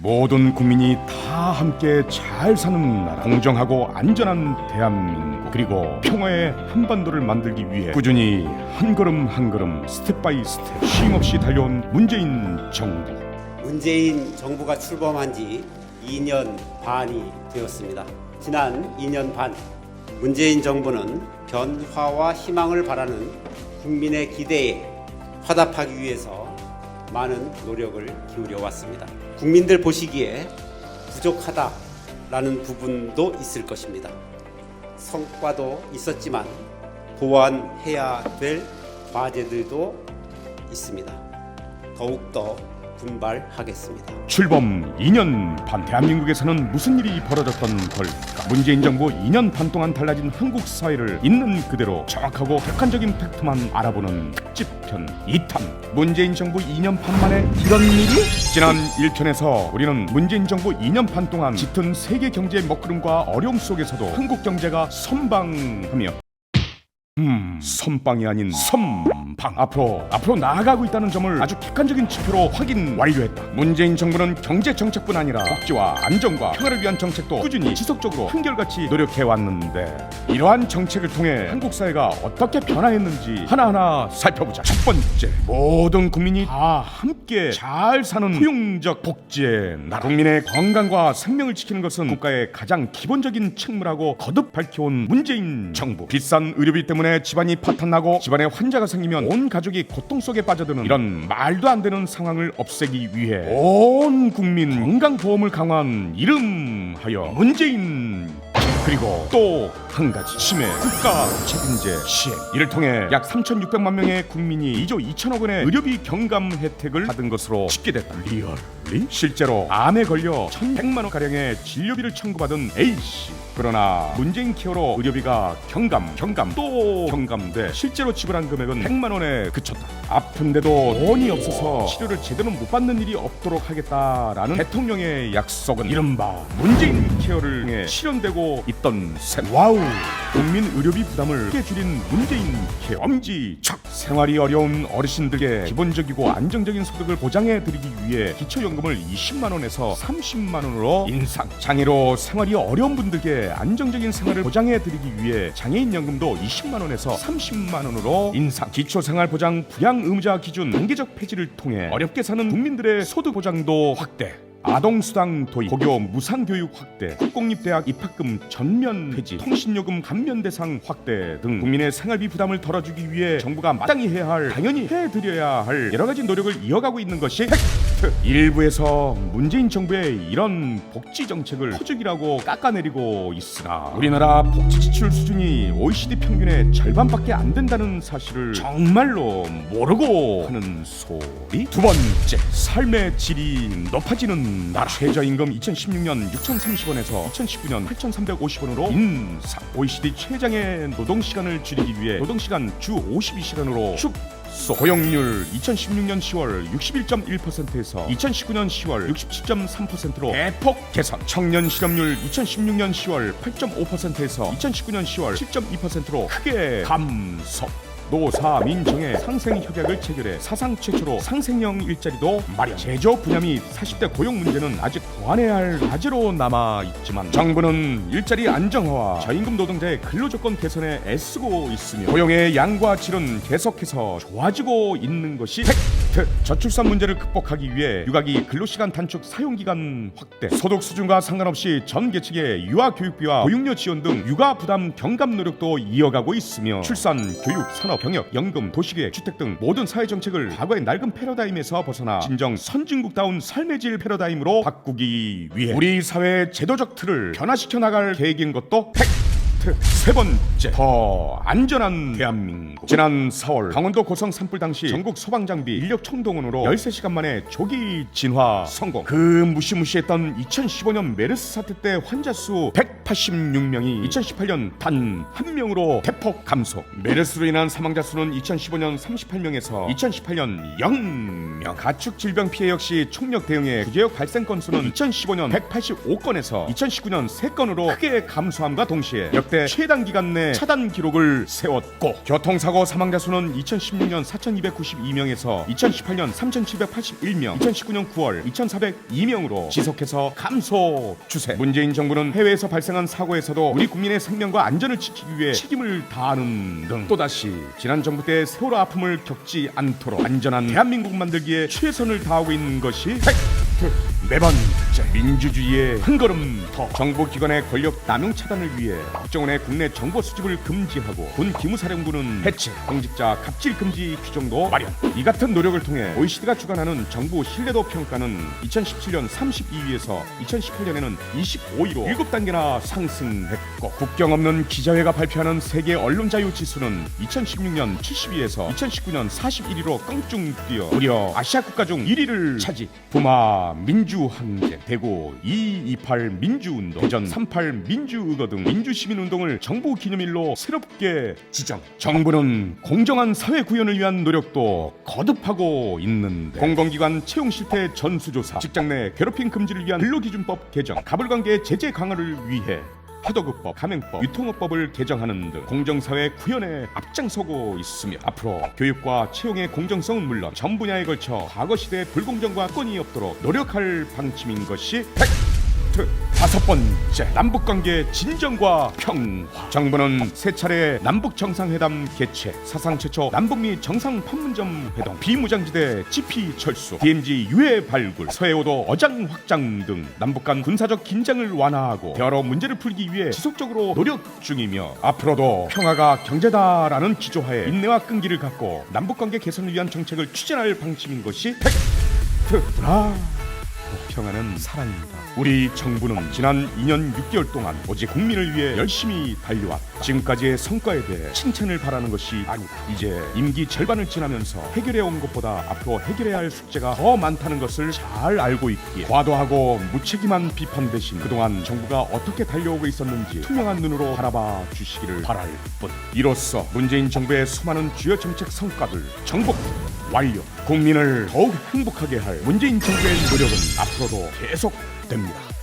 모든 국민이 다 함께 잘 사는 나라, 공정하고 안전한 대한민국, 그리고 평화의 한반도를 만들기 위해 꾸준히 한 걸음 한 걸음 스텝 바이 스텝 쉼없이 달려온 문재인 정부. 문재인 정부가 출범한 지 2년 반이 되었습니다. 지난 2년 반 문재인 정부는 변화와 희망을 바라는 국민의 기대에 화답하기 위해서 많은 노력을 기울여 왔습니다. 국민들 보시기에 부족하다라는 부분도 있을 것입니다. 성과도 있었지만 보완해야 될 과제들도 있습니다. 더욱더 분발하겠습니다. 출범 2년 반 대한민국에서는 무슨 일이 벌어졌던 걸까? 문재인 정부 2년 반 동안 달라진 한국 사회를 있는 그대로 정확하고 객관적인 팩트만 알아보는 특집편 2탄 문재인 정부 2년 반 만에 이런 일이? 지난 1편에서 우리는 문재인 정부 2년 반 동안 짙은 세계 경제의 먹구름과 어려움 속에서도 한국 경제가 선방하며 음, 선빵이 아닌 선방. 앞으로 앞으로 나아가고 있다는 점을 아주 객관적인 지표로 확인 완료했다. 문재인 정부는 경제 정책뿐 아니라 복지와 안정과 평화를 위한 정책도 꾸준히 지속적으로 한결같이 노력해 왔는데 이러한 정책을 통해 한국 사회가 어떻게 변화했는지 하나하나 살펴보자. 첫 번째, 모든 국민이 다 함께 잘 사는 포용적 복지의 나라. 국민의 건강과 생명을 지키는 것은 국가의 가장 기본적인 책무라고 거듭 밝혀온 문재인 정부. 비싼 의료비 때문에 집안이 파탄나고 집안에 환자가 생기면 온 가족이 고통 속에 빠져드는 이런 말도 안 되는 상황을 없애기 위해 온 국민 건강보험을 강화한 이름하여 문재인. 그리고 또한 가지. 치매 국가 책임제. 시행. 이를 통해 약 3,600만 명의 국민이 2조 2천억 원의 의료비 경감 혜택을 받은 것으로 집계됐다. 리얼리? 실제로 암에 걸려 1,100만 원 가량의 진료비를 청구받은 A 씨. 그러나 문재인 케어로 의료비가 경감 경감 또 경감돼 실제로 지불한 금액은 100만 원에 그쳤다. 아픈데도 돈이 없어서 치료를 제대로 못 받는 일이 없도록 하겠다라는 대통령의 약속은 이른바 문재인 케어를 통해 실현되고 있던 셈. 와우 국민 의료비 부담을 크게 줄인 문재인 케어 엄지척 생활이 어려운 어르신들에게 기본적이고 안정적인 소득을 보장해 드리기 위해 기초연금을 20만 원에서 30만 원으로 인상. 장애로 생활이 어려운 분들께 안정적인 생활을 보장해 드리기 위해 장애인 연금도 20만 원에서 30만 원으로 인상. 기초생활보장 부양 의무자 기준 단계적 폐지를 통해 어렵게 사는 국민들의 소득 보장도 확대 아동수당 도입, 고교 무상교육 확대, 국공립대학 입학금 전면 폐지, 통신요금 감면 대상 확대 등 국민의 생활비 부담을 덜어주기 위해 정부가 마땅히 해야 할, 당연히 해드려야 할 여러 가지 노력을 이어가고 있는 것이 팩트. 일부에서 문재인 정부의 이런 복지 정책을 포죽이라고 깎아내리고 있으나 우리나라 복지 지출 수준이 OECD 평균의 절반밖에 안 된다는 사실을 정말로 모르고 하는 소리? 두 번째, 삶의 질이 높아지는 나라. 최저임금 2016년 6,030원에서 2019년 8,350원으로 인상. OECD 최장의 노동 시간을 줄이기 위해 노동 시간 주 52시간으로 축 소. 고용률 2016년 10월 61.1%에서 2019년 10월 67.3%로 대폭 개선. 청년 실업률 2016년 10월 8.5%에서 2019년 10월 7.2%로 크게 감소. 노사 민정의 상생 협약을 체결해 사상 최초로 상생형 일자리도 마련. 제조 분야 및 40대 고용 문제는 아직 보완해야 할 과제로 남아 있지만 정부는 일자리 안정화와 저임금 노동자의 근로 조건 개선에 애쓰고 있으며 고용의 양과 질은 계속해서 좋아지고 있는 것이. 저출산 문제를 극복하기 위해 육아기 근로시간 단축 사용기간 확대, 소득 수준과 상관없이 전 계층의 유아 교육비와 보육료 지원 등 육아 부담 경감 노력도 이어가고 있으며 출산, 교육, 산업, 병역, 연금, 도시계획, 주택 등 모든 사회 정책을 과거의 낡은 패러다임에서 벗어나 진정 선진국다운 삶의 질 패러다임으로 바꾸기 위해 우리 사회의 제도적 틀을 변화시켜 나갈 계획인 것도 팩 트. 세 번째. 더 안전한 대한민국. 지난 4월 강원도 고성 산불 당시 전국 소방장비 인력 총동원으로 13시간 만에 조기 진화 성공. 그 무시무시했던 2015년 메르스 사태 때 환자 수 186명이 2018년 단 한 명으로 대폭 감소. 메르스로 인한 사망자 수는 2015년 38명에서 2018년 0명. 가축 질병 피해 역시 총력 대응에 구제역 발생 건수는 2015년 185건에서 2019년 3건으로 크게 감소함과 동시에 역대 최단 기간 내 차단 기록을 세웠고 교통사고 사망자 수는 2016년 4,292명에서 2018년 3,781명, 2019년 9월 2,402명으로 지속해서 감소 추세. 문재인 정부는 해외에서 발생한 사고에서도 우리 국민의 생명과 안전을 지키기 위해 책임을 다하는 등 또다시 지난 정부 때 세월호 아픔을 겪지 않도록 안전한 대한민국 만들기에 최선을 다하고 있는 것이 팩트. 네번 째 민주주의의 한 걸음 더. 정보기관의 권력 남용 차단을 위해 국정원의 국내 정보 수집을 금지하고 군 기무사령부는 해체. 공직자 갑질 금지 규정도 마련. 이 같은 노력을 통해 OECD가 주관하는 정부 신뢰도 평가는 2017년 32위에서 2018년에는 25위로 7단계나 상승했고 국경 없는 기자회가 발표하는 세계 언론 자유 지수는 2016년 70위에서 2019년 41위로 껑충 뛰어. 무려 아시아 국가 중 1위를 차지. 부마 민주 항쟁 대구 228 민주운동 대전 38 민주의거 등 민주시민운동을 정부 기념일로 새롭게 지정. 정부는 공정한 사회 구현을 위한 노력도 거듭하고 있는데 공공기관 채용 실태 전수조사 직장 내 괴롭힘 금지를 위한 근로기준법 개정 가불관계 제재 강화를 위해 해독업법, 가맹법, 유통업법을 개정하는 등 공정사회 구현에 앞장서고 있으며 앞으로 교육과 채용의 공정성은 물론 전 분야에 걸쳐 과거 시대 불공정과 건이 없도록 노력할 방침인 것이 팩트 다섯 번째 남북관계 진정과 평화. 정부는 세 차례 남북 정상회담 개최 사상 최초 남북미 정상 판문점 회동 비무장지대 GP 철수 DMZ 유해 발굴 서해오도 어장 확장 등 남북 간 군사적 긴장을 완화하고 여러 문제를 풀기 위해 지속적으로 노력 중이며 앞으로도 평화가 경제다라는 기조하에 인내와 끈기를 갖고 남북관계 개선을 위한 정책을 추진할 방침인 것이 팩트라 평화는 사랑입니다. 우리 정부는 지난 2년 6개월 동안 오직 국민을 위해 열심히 달려왔다. 지금까지의 성과에 대해 칭찬을 바라는 것이 아니다. 이제 임기 절반을 지나면서 해결해 온 것보다 앞으로 해결해야 할 숙제가 더 많다는 것을 잘 알고 있기에 과도하고 무책임한 비판 대신 그동안 정부가 어떻게 달려오고 있었는지 투명한 눈으로 바라봐 주시기를 바랄 뿐. 이로써 문재인 정부의 수많은 주요 정책 성과들 정복 완료. 국민을 더욱 행복하게 할 문재인 정부의 노력은 앞으로도 계속됩니다.